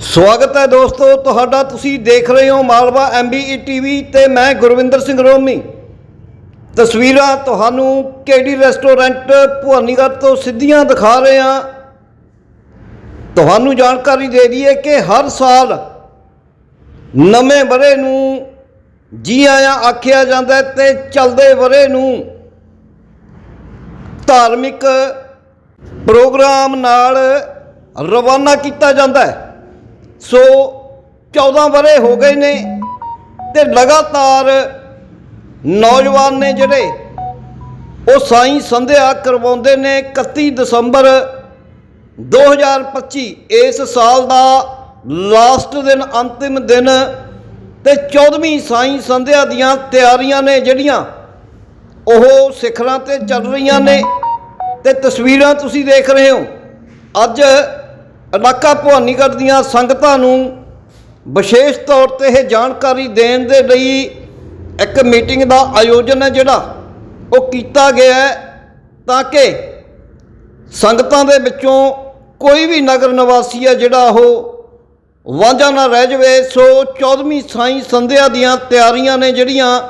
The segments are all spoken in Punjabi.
ਸਵਾਗਤ ਹੈ ਦੋਸਤੋ, ਤੁਹਾਡਾ ਤੁਸੀਂ ਦੇਖ ਰਹੇ ਹੋ ਮਾਲਵਾ ਐਮਬੀਈ ਟੀਵੀ ਤੇ ਮੈਂ ਗੁਰਵਿੰਦਰ ਸਿੰਘ ਰੋਮੀ। ਤਸਵੀਰਾਂ ਤੁਹਾਨੂੰ ਕੇਡੀ ਰੈਸਟੋਰੈਂਟ ਭਵਾਨੀਗੜ੍ਹ ਤੋਂ ਸਿੱਧੀਆਂ ਦਿਖਾ ਰਹੇ ਹਾਂ। ਤੁਹਾਨੂੰ ਜਾਣਕਾਰੀ ਦੇ ਦਈਏ ਕਿ ਹਰ ਸਾਲ ਨਵੇਂ ਬਰੇ ਨੂੰ ਜੀ ਆਇਆ ਆਖਿਆ ਜਾਂਦਾ ਹੈ ਤੇ ਚੱਲਦੇ ਬਰੇ ਨੂੰ ਧਾਰਮਿਕ ਪ੍ਰੋਗਰਾਮ ਨਾਲ ਰਵਾਨਾ ਕੀਤਾ ਜਾਂਦਾ ਹੈ। ਸੋ 14 ਬਰੇ ਹੋ ਗਏ ਨੇ ਤੇ ਲਗਾਤਾਰ ਨੌਜਵਾਨ ਨੇ ਜਿਹੜੇ ਉਹ ਸਾਈ ਸੰਧਿਆ ਕਰਵਾਉਂਦੇ ਨੇ 31 ਦਸੰਬਰ 2025 ਇਸ ਸਾਲ ਦਾ ਲਾਸਟ ਦਿਨ, ਅੰਤਿਮ ਦਿਨ ਤੇ 14ਵੀਂ ਸਾਈਂ ਸੰਧਿਆ ਦੀਆਂ ਤਿਆਰੀਆਂ ਨੇ ਜਿਹੜੀਆਂ ਉਹ ਸਿਖਰਾਂ ਤੇ ਚੱਲ ਰਹੀਆਂ ਨੇ ਤੇ ਤਸਵੀਰਾਂ ਤੁਸੀਂ ਦੇਖ ਰਹੇ ਹੋ। ਅੱਜ ਇਲਾਕਾ ਭਵਾਨੀਗੜ੍ਹ ਦੀਆਂ ਸੰਗਤਾਂ ਨੂੰ ਵਿਸ਼ੇਸ਼ ਤੌਰ ਤੇ ਇਹ ਜਾਣਕਾਰੀ ਦੇਣ ਦੇ ਲਈ ਇੱਕ ਮੀਟਿੰਗ ਦਾ ਆਯੋਜਨ ਹੈ ਜਿਹੜਾ ਉਹ ਕੀਤਾ ਗਿਆ ਹੈ ਤਾਂ ਕਿ ਸੰਗਤਾਂ ਦੇ ਵਿੱਚੋਂ ਕੋਈ ਵੀ ਨਗਰ ਨਿਵਾਸੀ ਹੈ ਜਿਹੜਾ ਉਹ ਵਾਂਝਾ ਨਾ ਰਹਿ ਜਾਵੇ, ਸੋ 14ਵੀਂ ਸਾਈਂ ਸੰਧਿਆ ਦੀਆਂ ਤਿਆਰੀਆਂ ਨੇ ਜਿਹੜੀਆਂ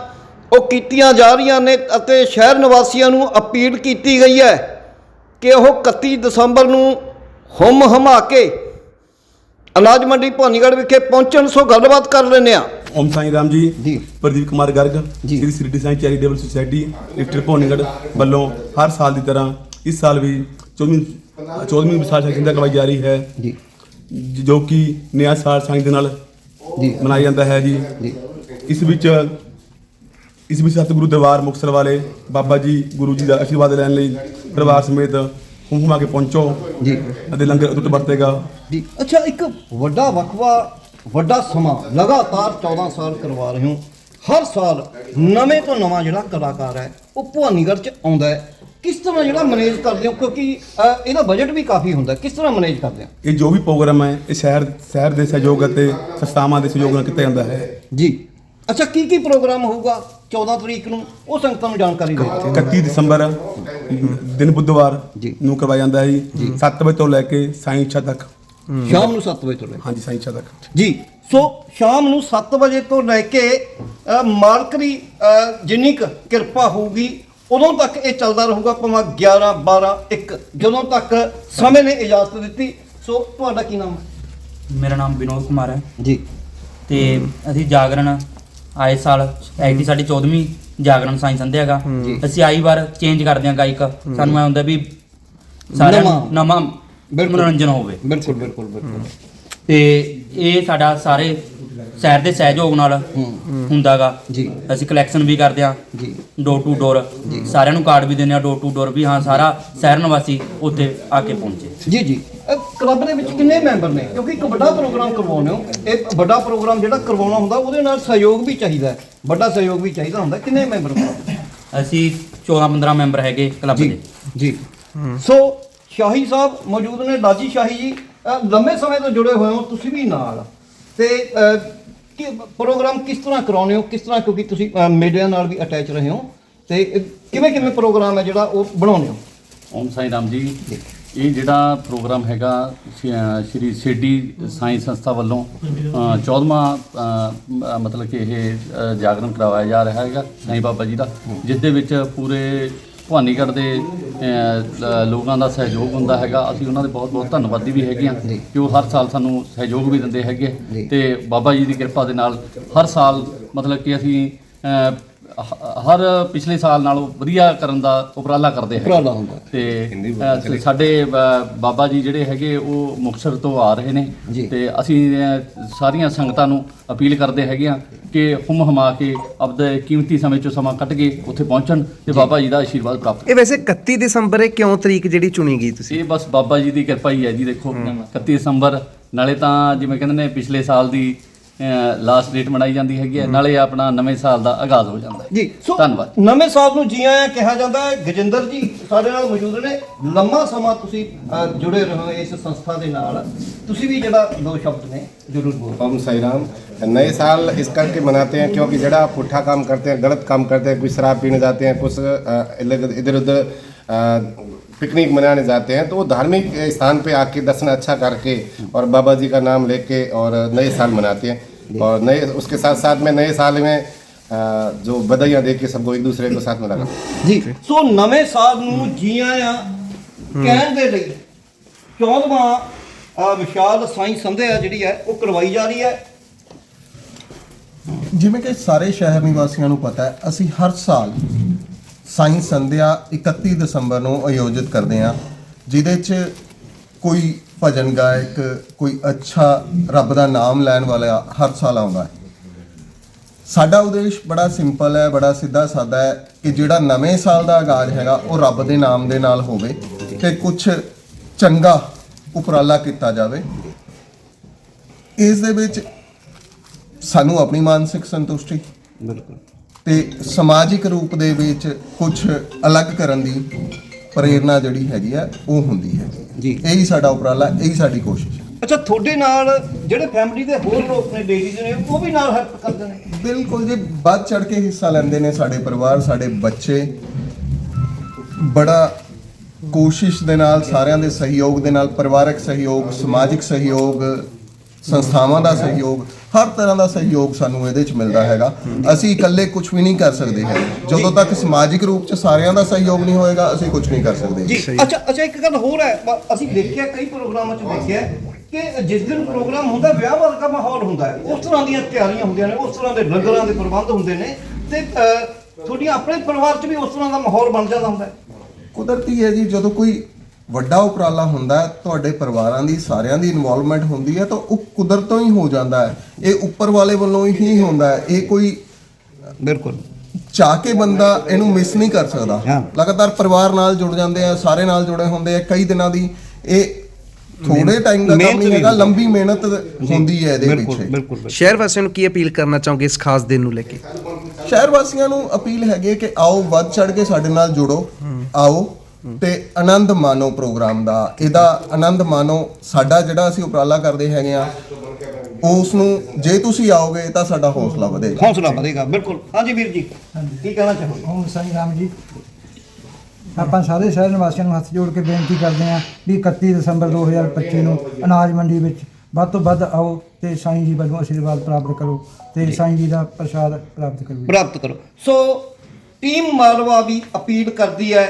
ਉਹ ਕੀਤੀਆਂ ਜਾ ਰਹੀਆਂ ਨੇ ਅਤੇ ਸ਼ਹਿਰ ਨਿਵਾਸੀਆਂ ਨੂੰ ਅਪੀਲ ਕੀਤੀ ਗਈ ਹੈ ਕਿ ਉਹ 31 ਦਸੰਬਰ ਨੂੰ ਹੁਮ ਹਮਾ ਕੇ ਅਨਾਜ ਮੰਡੀ ਭਵਾਨੀਗੜ੍ਹ ਵਿਖੇ ਪਹੁੰਚਣ ਸੋ ਗੱਲਬਾਤ ਕਰ ਲੈਂਦੇ ਆ ਓਮ ਸਾਈਂ ਰਾਮ ਜੀ ਜੀ। ਪ੍ਰਦੀਪ ਕੁਮਾਰ ਗਰਗ ਜੀ। ਸ੍ਰੀ ਸ੍ਰੀ ਸਾਈਂ ਚੈਰੀਟੇਬਲ ਸੁਸਾਇਟੀ ਲਿਫਟਰ ਭੋਨੇਗੜ ਵੱਲੋਂ ਹਰ ਸਾਲ ਦੀ ਤਰ੍ਹਾਂ ਇਸ ਸਾਲ ਵੀ 14ਵੀਂ 14ਵੀਂ ਵਿਸਾਖ ਸੰਧਿਆ ਕਰਵਾਈ ਜਾ ਰਹੀ ਹੈ। ਜੀ। ਜ- ਕਿ ਨਵਾਂ ਸਾਲ ਸਾਈਂ ਦੇ ਨਾਲ ਜੀ। ਮਨਾਇਆ ਜਾਂਦਾ ਹੈ ਜੀ। ਜੀ। ਇਸ ਵਿੱਚ ਇਸ ਵਿੱਚ ਸਤਿਗੁਰੂ ਦਰਬਾਰ ਮੁਕਤਸਰ ਵਾਲੇ ਬਾਬਾ ਜੀ ਗੁਰੂ ਜੀ ਦਾ ਆਸ਼ੀਰਵਾਦ ਲੈਣ ਲਈ ਪਰਿਵਾਰ ਸਮੇਤ ਹੁਮਾ ਕੇ ਪਹੁੰਚੋ। ਜੀ। ਅਤੇ ਲੰਗਰ ਅਟੁੱਟ ਵਰਤੇਗਾ। ਜੀ। ਅੱਛਾ ਇੱਕ ਵੱਡਾ ਵਕਵਾ ਵੱਡਾ ਸਮਾਂ ਲਗਾਤਾਰ 14 ਸਾਲ ਕਰਵਾ ਰਹੇ ਹੋ। ਹਰ ਸਾਲ ਨਵੇਂ ਤੋਂ ਨਵਾਂ ਜਿਹੜਾ ਕਲਾਕਾਰ ਹੈ ਉਹ ਭਵਾਨੀਗੜ੍ਹ ਚ ਆਉਂਦਾ ਹੈ। ਕਿਸ ਤਰ੍ਹਾਂ ਜਿਹੜਾ ਮੈਨੇਜ ਕਰਦੇ ਹੋ? ਕਿਉਂਕਿ ਅ, ਇਹਦਾ ਬਜਟ ਵੀ ਕਾਫੀ ਹੁੰਦਾ ਹੈ। ਕਿਸ ਤਰ੍ਹਾਂ ਮੈਨੇਜ ਕਰਦੇ ਹੋ? ਇਹ ਜੋ ਵੀ ਪ੍ਰੋਗਰਾਮ ਹੈ ਇਹ ਸ਼ਹਿਰ ਸ਼ਹਿਰ ਦੇ ਸਹਿਯੋਗ ਅਤੇ ਸੰਸਥਾਵਾਂ ਦੇ ਸਹਿਯੋਗ ਨਾਲ ਕੀਤਾ ਜਾਂਦਾ ਹੈ। ਜੀ। ਅੱਛਾ ਕੀ ਕੀ ਪ੍ਰੋਗਰਾਮ ਹੋਊਗਾ 14 ਤਰੀਕ ਨੂੰ? ਉਹ ਸੰਗਤਾਂ ਨੂੰ ਜਾਣਕਾਰੀ ਦੇ ਦਿਓ 31 ਦਸੰਬਰ ਦਿਨ ਬੁੱਧਵਾਰ ਜੀ। ਨੂੰ ਕਰਵਾਇਆ ਜਾਂਦਾ ਹੈ ਜੀ। 7 ਵਜੇ ਤੋਂ ਲੈ ਕੇ ਸਾਈਂ ਇੱਛਾ ਤੱਕ। ਸ਼ਾਮ ਨੂੰ 7 ਵਜੇ ਤੋਂ ਲੈ ਕੇ। ਹਾਂਜੀ ਸਾਈਂ ਇੱਛਾ ਤੱਕ। ਜੀ। ਸੋ ਸ਼ਾਮ ਨੂੰ 7 ਵਜੇ ਤੋਂ ਲੈ ਕੇ ਅ, ਮਾਲਕ ਦੀ ਅ, ਜਿੰਨੀ ਕੁ ਕਿਰਪਾ ਹੋਊਗੀ ਉਦੋਂ ਤੱਕ ਇਹ ਚੱਲਦਾ ਰਹੂਗਾ ਭਾਵੇਂ 11 12 1 ਜਦੋਂ ਤੱਕ ਸਮੇਂ ਨੇ ਇਜਾਜ਼ਤ ਦਿੱਤੀ। ਸੋ ਤੁਹਾਡਾ ਕੀ ਨਾਮ ਹੈ? ਮੇਰਾ ਨਾਮ ਵਿਨੋਦ ਕੁਮਾਰ ਹੈ। ਜੀ। ਤੇ ਅਸੀਂ ਜਾਗਰਣ ਆਏ ਸਾਲ ਐਡੀ ਸਾਡੀ 14ਵੀਂ ਜਾਗਰਣ ਸਾਇੰਸ ਸੰਧਿਆ ਹੈਗਾ। ਅਸੀਂ ਆਈ ਵਾਰ ਚੇਂਜ ਕਰਦੇ ਹਾਂ ਗਾਇਕ। ਸਾਨੂੰ ਐ ਹੁੰਦਾ ਵੀ ਸਾਰਿਆਂ ਨੂੰ ਨਵਾਂ। ਮਨੋਰੰਜਨ ਹੋਵੇ। ਬਿਲਕੁਲ ਬਿਲਕੁਲ ਬਿਲਕੁਲ। ਤੇ ਇਹ ਸਾਡਾ ਸਾਰੇ ਸ਼ਹਿਰ ਦੇ ਸਹਿਯੋਗ ਨਾਲ ਹੁੰਦਾਗਾ ਜੀ। ਅਸੀਂ ਕਲੈਕਸ਼ਨ ਵੀ ਕਰਦੇ ਹਾਂ। ਜੀ। ਡੋਰ ਟੂ ਡੋਰ ਸਾਰਿਆਂ ਨੂੰ ਕਾਰਡ ਵੀ ਦਿੰਦੇ ਆ ਡੋਰ ਟੂ ਡੋਰ ਵੀ। ਹਾਂ ਸਾਰਾ ਸ਼ਹਿਰ ਨਿਵਾਸੀ ਉੱਥੇ ਆ ਕੇ ਪਹੁੰਚੇ। ਜੀ ਜੀ। ਕਲੱਬ ਦੇ ਵਿੱਚ ਕਿੰਨੇ ਮੈਂਬਰ ਨੇ? ਕਿਉਂਕਿ ਇੱਕ ਵੱਡਾ ਪ੍ਰੋਗਰਾਮ ਕਰਵਾਉਂਦੇ ਹੋ। ਇਹ ਵੱਡਾ ਪ੍ਰੋਗਰਾਮ ਜਿਹੜਾ ਕਰਵਾਉਣਾ ਹੁੰਦਾ ਉਹਦੇ ਨਾਲ ਸਹਿਯੋਗ ਵੀ ਚਾਹੀਦਾ ਹੈ। ਵੱਡਾ ਸਹਿਯੋਗ ਵੀ ਚਾਹੀਦਾ ਹੁੰਦਾ। ਕਿੰਨੇ ਮੈਂਬਰ ਅਸੀਂ 14 15 ਮੈਂਬਰ ਹੈਗੇ ਕਲੱਬ ਦੇ। ਜੀ। ਸੋ ਸ਼ਾਹੀ ਸਾਹਿਬ ਮੌਜੂਦ ਨੇ ਲਾਜੀ ਸ਼ਾਹੀ ਜੀ। ਲੰਮੇ ਸਮੇਂ ਤੋਂ ਜੁੜੇ ਹੋਏ ਹੋ ਤੁਸੀਂ ਵੀ ਨਾਲ। ਤੇ ਕੀ ਪ੍ਰੋਗਰਾਮ ਕਿਸ ਤਰ੍ਹਾਂ ਕਰਾਉਂਦੇ ਹੋ? ਕਿਸ ਤਰ੍ਹਾਂ ਕਿਉਂਕਿ ਤੁਸੀਂ ਮੀਡੀਆ ਨਾਲ ਵੀ ਅਟੈਚ ਰਹੇ ਹੋ। ਤੇ ਕਿਵੇਂ ਕਿਵੇਂ ਪ੍ਰੋਗਰਾਮ ਹੈ ਜਿਹੜਾ ਉਹ ਬਣਾਉਂਦੇ ਹੋ? ਓਮ ਸਾਈ ਰਾਮ ਜੀ। ਇਹ ਜਿਹੜਾ ਪ੍ਰੋਗਰਾਮ ਹੈਗਾ ਸ਼੍ਰੀ ਸਿੱਡੀ ਸਾਇੰਸ ਸੰਸਥਾ ਵੱਲੋਂ 14ਵਾਂ ਮਤਲਬ ਕਿ ਇਹ ਜਾਗਰਣ ਕਰਵਾਇਆ ਜਾ ਰਿਹਾ ਹੈਗਾ ਸਾਈਂ ਬਾਬਾ ਜੀ ਦਾ ਜਿਸ ਦੇ ਵਿੱਚ ਪੂਰੇ ਭਵਾਨੀਗੜ੍ਹ ਦੇ ਲੋਕਾਂ ਦਾ ਸਹਿਯੋਗ ਹੁੰਦਾ ਹੈਗਾ। ਅਸੀਂ ਉਹਨਾਂ ਦੇ ਬਹੁਤ ਬਹੁਤ ਧੰਨਵਾਦੀ ਵੀ ਹੈਗੇ ਹਾਂ ਕਿ ਉਹ ਹਰ ਸਾਲ ਸਾਨੂੰ ਸਹਿਯੋਗ ਵੀ ਦਿੰਦੇ ਹੈਗੇ। ਤੇ ਬਾਬਾ ਜੀ ਦੀ ਕਿਰਪਾ ਦੇ ਨਾਲ ਹਰ ਸਾਲ ਮਤਲਬ ਕਿ ਅਸੀਂ ਹਰ ਪਿਛਲੇ ਸਾਲ ਨਾਲੋਂ ਵਧੀਆ ਕਰਨ ਦਾ ਉਪਰਾਲਾ ਕਰਦੇ ਹੈਗੇ। ਉਪਰਾਲਾ ਹੁੰਦਾ। ਹੈ। ਤੇ ਅ, ਸਾਡੇ ਅ, ਬਾਬਾ ਜੀ ਜਿਹੜੇ ਹੈਗੇ ਉਹ ਮੁਕਤਸਰ ਤੋਂ ਆ ਰਹੇ ਨੇ। ਜੀ। ਤੇ ਅਸੀਂ ਅ, ਸਾਰੀਆਂ ਸੰਗਤਾਂ ਨੂੰ ਅਪੀਲ ਕਰਦੇ ਹੈਗੇ ਆ ਕਿ ਹੁਮ ਹਮਾ ਕੇ ਆਪਦੇ ਕੀਮਤੀ ਸਮੇਂ ਚੋਂ ਸਮਾਂ ਕੱਢ ਕੇ ਉੱਥੇ ਪਹੁੰਚਣ ਤੇ ਬਾਬਾ ਜੀ ਦਾ ਆਸ਼ੀਰਵਾਦ ਪ੍ਰਾਪਤ ਇਹ ਵੈਸੇ 31 ਦਸੰਬਰ ਹੈ ਕਿਉਂ ਤਰੀਕ ਜਿਹੜੀ ਚੁਣੀ ਗਈ ਤੁਸੀਂ? ਇਹ ਬਸ ਬਾਬਾ ਜੀ ਦੀ ਕਿਰਪਾ ਹੀ ਹੈ ਜੀ ਦੇਖੋ। 31 ਦਸੰਬਰ ਨਾਲੇ ਤਾਂ ਜਿਵੇਂ ਕਹਿੰਦੇ ਨੇ ਪਿਛਲੇ ਸਾਲ ਦੀ ਲਾਸਟ ਡੇਟ ਮਨਾਈ ਜਾਂਦੀ ਹੈਗੀ ਹੈ ਨਾਲੇ ਆਪਣਾ ਨਵੇਂ ਸਾਲ ਦਾ ਆਗਾਜ਼ ਹੋ ਜਾਂਦਾ ਹੈ ਜੀ ਸੋ ਧੰਨਵਾਦ। ਨਵੇਂ ਸਾਲ ਨੂੰ ਜੀ ਆਇਆਂ ਕਿਹਾ ਜਾਂਦਾ ਹੈ ਗਜਿੰਦਰ ਜੀ ਸਾਡੇ ਨਾਲ ਮੌਜੂਦ ਨੇ ਲੰਮਾ ਸਮਾਂ ਤੁਸੀਂ ਅ, ਜੁੜੇ ਰਹੇ ਹੋ ਇਸ ਸੰਸਥਾ ਦੇ ਨਾਲ ਤੁਸੀਂ ਵੀ ਜਿਹੜਾ ਦੋ ਸ਼ਬਦ ਨੇ ਜ਼ਰੂਰ ਬੋਲੋ ओम साई राम नए साल इस करके मनाते हैं क्योंकि जड़ा पुट्ठा काम करते हैं गलत काम करते हैं कुछ शराब पीने जाते हैं कुछ इधर उधर पिकनिक मनाने जाते हैं तो वो धार्मिक स्थान पे आके दर्शन अच्छा करके और बाबा जी का नाम लेके और नए साल मनाते हैं और नए उसके साथ साथ में नए साल में अ, जो बधाइयाँ दे के सबको एक दूसरे को साथ में लगा ਜੀ ਸੋ ਨਵੇਂ ਸਾਲ ਨੂੰ ਜੀ ਆਇਆਂ ਕਹਿਣ ਦੇ ਲਈ 14ਵਾਂ ਅ, ਵਿਸ਼ਾਲ ਸਾਈ ਸੰਧਿਆ ਜਿਹੜੀ ਹੈ ਉਹ ਕਰਵਾਈ ਜਾ ਰਹੀ ਹੈ ਜਿਵੇਂ ਕਿ ਸਾਰੇ ਸ਼ਹਿਰ ਨਿਵਾਸੀਆਂ ਨੂੰ ਪਤਾ ਹੈ ਅਸੀਂ ਹਰ ਸਾਲ ਸਾਇੰਸ ਸੰਧਿਆ 31 ਦਸੰਬਰ ਨੂੰ ਆਯੋਜਿਤ ਕਰਦੇ ਹਾਂ ਜਿਹਦੇ 'ਚ ਕੋਈ ਭਜਨ ਗਾਇਕ ਕੋਈ ਅੱਛਾ ਰੱਬ ਦਾ ਨਾਮ ਲੈਣ ਵਾਲਾ ਹਰ ਸਾਲ ਆਉਂਦਾ ਹੈ। ਸਾਡਾ ਉਦੇਸ਼ ਬੜਾ ਸਿੰਪਲ ਹੈ ਬੜਾ ਸਿੱਧਾ ਸਾਦਾ ਹੈ ਕਿ ਜਿਹੜਾ ਨਵੇਂ ਸਾਲ ਦਾ ਆਗਾਜ਼ ਹੈਗਾ ਉਹ ਰੱਬ ਦੇ ਨਾਮ ਦੇ ਨਾਲ ਹੋਵੇ ਤੇ ਕੁਝ ਚੰਗਾ ਉਪਰਾਲਾ ਕੀਤਾ ਜਾਵੇ। ਇਸ ਦੇ ਵਿੱਚ ਸਾਨੂੰ ਆਪਣੀ ਮਾਨਸਿਕ ਸੰਤੁਸ਼ਟੀ ਬਿਲਕੁਲ। ਤੇ ਸਮਾਜਿਕ ਰੂਪ ਦੇ ਵਿੱਚ ਕੁਝ ਅਲੱਗ ਕਰਨ ਦੀ ਪ੍ਰੇਰਣਾ ਜਿਹੜੀ ਹੈਗੀ ਆ ਉਹ ਹੁੰਦੀ ਹੈ। ਜੀ। ਇਹੀ ਸਾਡਾ ਉਪਰਾਲਾ ਇਹੀ ਸਾਡੀ ਕੋਸ਼ਿਸ਼ ਹੈ ਅੱਛਾ ਤੁਹਾਡੇ ਨਾਲ ਜਿਹੜੇ ਫੈਮਿਲੀ ਦੇ ਹੋਰ ਲੋਕ ਨੇ ਲੇਡੀਜ਼ ਨੇ ਉਹ ਵੀ ਨਾਲ ਹੈਲਪ ਕਰਦੇ ਨੇ? ਬਿਲਕੁਲ ਜੀ ਵੱਧ ਚੜ ਕੇ ਹਿੱਸਾ ਲੈਂਦੇ ਨੇ ਸਾਡੇ ਪਰਿਵਾਰ ਸਾਡੇ ਬੱਚੇ। ਬੜਾ ਕੋਸ਼ਿਸ਼ ਦੇ ਨਾਲ ਸਾਰਿਆਂ ਦੇ ਸਹਿਯੋਗ ਦੇ ਨਾਲ ਪਰਿਵਾਰਕ ਸਹਿਯੋਗ ਸਮਾਜਿਕ ਸਹਿਯੋਗ ਸੰਸਥਾਵਾਂ ਦਾ ਸਹਿਯੋਗ ਹਰ ਤਰ੍ਹਾਂ ਦਾ ਸਹਿਯੋਗ ਸਾਨੂੰ ਇਹਦੇ ਚ ਮਿਲਦਾ ਹੈਗਾ। ਅਸੀਂ ਇਕੱਲੇ ਕੁਝ ਵੀ ਨਹੀਂ ਕਰ ਸਕਦੇ ਹੈ ਜਦੋਂ ਤੱਕ ਸਮਾਜਿਕ ਰੂਪ ਚ ਸਾਰਿਆਂ ਦਾ ਸਹਿਯੋਗ ਨਹੀਂ ਹੋਏਗਾ ਅਸੀਂ ਕੁਝ ਨਹੀਂ ਕਰ ਸਕਦੇ ਜੀ ਅੱਛਾ ਅੱਛਾ ਇੱਕ ਗੱਲ ਹੋਰ ਹੈ। ਬ- ਅਸੀਂ ਦੇਖਿਆ ਕਈ ਪ੍ਰੋਗਰਾਮਾਂ 'ਚ ਦੇਖਿਆ ਕਿ ਜਿਸ ਦਿਨ ਪ੍ਰੋਗਰਾਮ ਹੁੰਦਾ ਵਿਆਹ ਵਰਗਾ ਮਾਹੌਲ ਹੁੰਦਾ ਹੈ। ਉਸ ਤਰ੍ਹਾਂ ਦੀਆਂ ਤਿਆਰੀਆਂ ਹੁੰਦੀਆਂ ਨੇ ਉਸ ਤਰ੍ਹਾਂ ਦੇ ਲੰਗਰਾਂ ਦੇ ਪ੍ਰਬੰਧ ਹੁੰਦੇ ਨੇ ਤੇ ਅ, ਤੁਹਾਡੀਆਂ ਆਪਣੇ ਪਰਿਵਾਰ 'ਚ ਵੀ ਉਸ ਤਰ੍ਹਾਂ ਦਾ ਮਾਹੌਲ ਬਣ ਜਾਂਦਾ ਹੁੰਦਾ ਹੈ? ਕੁਦਰਤੀ ਹੈ ਜੀ ਜਦੋਂ ਕੋਈ ਵੱਡਾ ਉਪਰਾਲਾ ਹੁੰਦਾ ਹੈ ਤੁਹਾਡੇ ਪਰਿਵਾਰਾਂ ਦੀ ਸਾਰਿਆਂ ਦੀ ਇਨਵੋਲਵਮੈਂਟ ਹੁੰਦੀ ਹੈ ਤਾਂ ਉਹ ਕੁਦਰਤੋਂ ਹੀ ਹੋ ਜਾਂਦਾ ਹੈ। ਇਹ ਉੱਪਰ ਵਾਲੇ ਵੱਲੋਂ ਹੀ ਹੁੰਦਾ ਹੈ। ਇਹ ਕੋਈ ਬਿਲਕੁਲ। ਚਾਹ ਕੇ ਬੰਦਾ ਇਹਨੂੰ ਮਿਸ ਨਹੀਂ ਕਰ ਸਕਦਾ। ਹਾਂ। ਲਗਾਤਾਰ ਪਰਿਵਾਰ ਨਾਲ ਜੁੜ ਜਾਂਦੇ ਆ ਸਾਰੇ ਨਾਲ ਜੁੜੇ ਹੁੰਦੇ ਆ ਕਈ ਦਿਨਾਂ ਦੀ ਇਹ ਥੋੜੇ ਟਾਈਮ ਦਾ ਕੰਮ ਮਿਹਨਤ ਨਹੀਂ ਵੀ ਹੈਗਾ ਹੁੰਦੀ। ਲੰਬੀ ਮਿਹਨਤ ਹੁੰਦੀ ਹੈ ਇਹਦੇ ਬਿਲਕੁਲ ਪਿੱਛੇ। ਬਿਲਕੁਲ ਸ਼ਹਿਰ ਵਾਸੀਆਂ ਨੂੰ ਕੀ ਅਪੀਲ ਕਰਨਾ ਚਾਹੋਗੇ ਇਸ ਖਾਸ ਦਿਨ ਨੂੰ ਲੈ ਕੇ? ਸ਼ਹਿਰ ਵਾਸੀਆਂ ਨੂੰ ਅਪੀਲ ਹੈਗੀ ਹੈ ਕਿ ਆਓ ਵੱਧ ਚੜ ਕੇ ਸਾਡੇ ਨਾਲ ਜੁੜੋ। ਆਓ ਤੇ ਆਨੰਦ ਮਾਣੋ ਪ੍ਰੋਗਰਾਮ ਦਾ ਇਹਦਾ ਆਨੰਦ ਮਾਣੋ ਸਾਡਾ ਜਿਹੜਾ ਅਸੀਂ ਉਪਰਾਲਾ ਕਰਦੇ ਹੈਗੇ ਆ ਉਸ ਨੂੰ ਜੇ ਤੁਸੀਂ ਆਓਗੇ ਤਾਂ ਸਾਡਾ ਹੌਸਲਾ ਵਧੇਗਾ। ਹੌਸਲਾ ਵਧੇਗਾ ਬਿਲਕੁਲ। ਹਾਂਜੀ ਵੀਰ ਜੀ ਕੀ ਕਹਿਣਾ ਚਾਹੋਗੇ? ਓਮ ਸਾਈ ਰਾਮ ਜੀ। ਆਪਾਂ ਸਾਰੇ ਸ਼ਹਿਰ ਨਿਵਾਸੀਆਂ ਨੂੰ ਹੱਥ ਜੋੜ ਕੇ ਬੇਨਤੀ ਕਰਦੇ ਹਾਂ ਵੀ 31 ਦਸੰਬਰ 2025 ਨੂੰ ਅਨਾਜ ਮੰਡੀ ਵਿੱਚ ਵੱਧ ਤੋਂ ਵੱਧ ਆਓ ਤੇ ਸਾਈਂ ਜੀ ਵੱਲੋਂ ਆਸ਼ੀਰਵਾਦ ਪ੍ਰਾਪਤ ਕਰੋ ਤੇ ਸਾਈਂ ਜੀ ਦਾ ਪ੍ਰਸ਼ਾਦ ਪ੍ਰਾਪਤ ਕਰੋ। ਪ੍ਰਾਪਤ ਕਰੋ। ਸੋ ਟੀਮ ਮਾਲਵਾ ਵੀ ਅਪੀਲ ਕਰਦੀ ਹੈ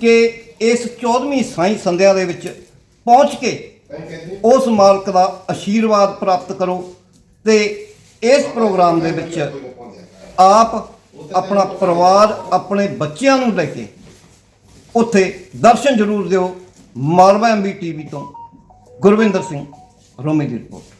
ਕਿ ਇਸ 14ਵੀਂ ਸਾਈ ਸੰਧਿਆ ਦੇ ਵਿੱਚ ਪਹੁੰਚ ਕੇ ਉਸ ਮਾਲਕ ਦਾ ਆਸ਼ੀਰਵਾਦ ਪ੍ਰਾਪਤ ਕਰੋ ਤੇ ਇਸ ਪ੍ਰੋਗਰਾਮ ਦੇ ਵਿੱਚ ਆਪ ਆਪਣਾ ਪਰਿਵਾਰ, ਆਪਣੇ ਬੱਚਿਆਂ ਨੂੰ ਲੈ ਕੇ ਉੱਥੇ ਦਰਸ਼ਨ ਜ਼ਰੂਰ ਦਿਓ। ਮਾਲਵਾ ਐਮਬੀ ਟੀਵੀ ਤੋਂ ਗੁਰਵਿੰਦਰ ਸਿੰਘ, ਰੋਮੀ ਦੀ ਰਿਪੋਰਟ।